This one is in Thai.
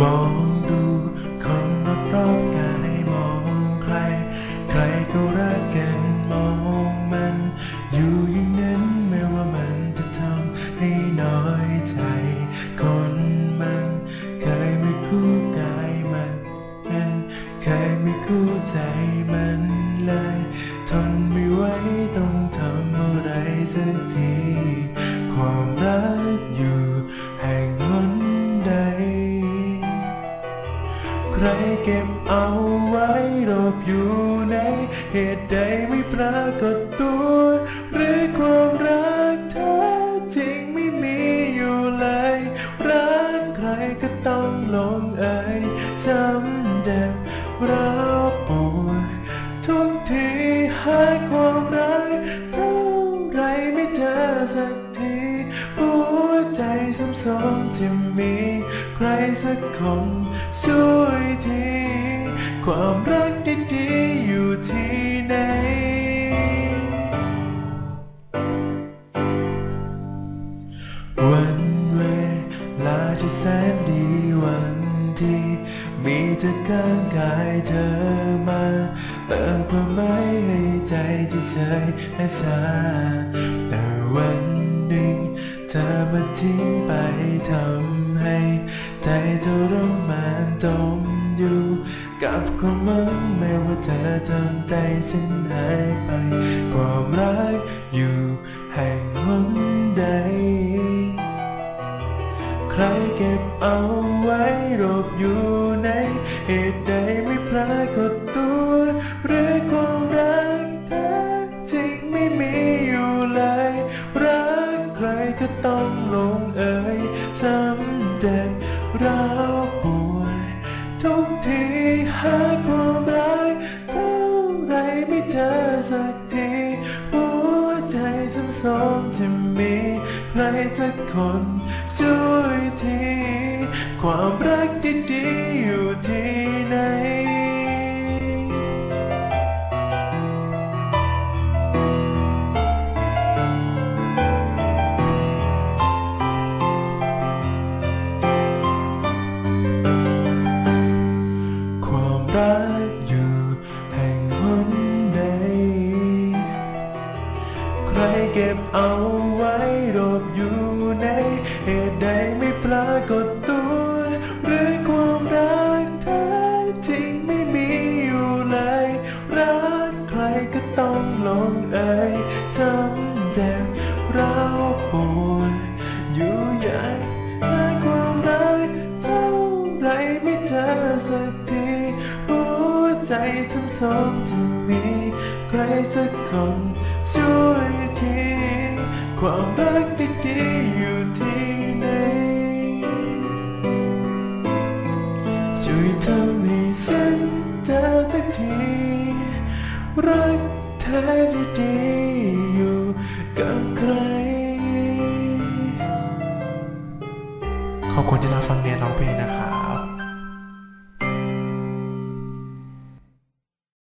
มองดูคนรอบๆกาย มองใคร ใครก็รักกันมองมัน อยู่อย่างนั้นไม่ว่ามันจะทำให้น้อยใจ คนมันเคยไม่คู่กายมันเคยไม่คู่ใจมันเลยทนไม่ไหวต้องทำอะไรสักที ใครเก็บเอาไว้รบอยู่ในเหตุใดไม่ปรากฏตัว หรือความรักแท้จริงไม่มีอยู่เลย รักใครก็ต้องลงเอ่ยช้ำเจ็บร้าวปวดทุกทีหาความรักเท่าไรไม่เจอสักทีหัวใจซ้ำซ้อนจะมีใคร สักคนช่วยที ความรักดีๆอยู่ที่ไหนวันเวลาที่แสนดีวันที่มีเธอข้างกายเธอมาเติมความหมายให้ใจที่เฉยและชาแต่วันหนึ่งเธอมาทิ้งไปทำ ให้ใจทรมานจมอยู่กับความหวังแม้ว่าเธอทำใจฉันหายไป ความรักอยู่แห่งหนใด ใครเก็บเอาไว้รบอยู่ในเหตุใดไม่ปรากฏตัว หรือความรักแท้จริงไม่มีอยู่เลย รักใครก็ต้องลงเอ่ยซ้ำเจ็บ ราวปวดทุกทีหาความรักเท่าไรไม่เจอสักทีหัวใจซ้ำซ้อนจะมีใครสักคนช่วยที ความรักดีๆอยู่ที่ไหน เก็บเอาไว้รบอยู่ในเหตุใดไม่ปรากฏตัว หรือความรักแท้จริงไม่มีอยู่เลย รักใครก็ต้องลงเอ่ยซ้ำเจ็บรัก ซ้ำซ้อนจะมีใครสักคนช่วยทีความรักดีๆอยู่ที่ไหนช่วยทำให้ฉันเจอสักทีรักแท้ดีๆอยู่กับใคร ขอบคุณที่รับฟังเนียนร้องเพลงนะครับ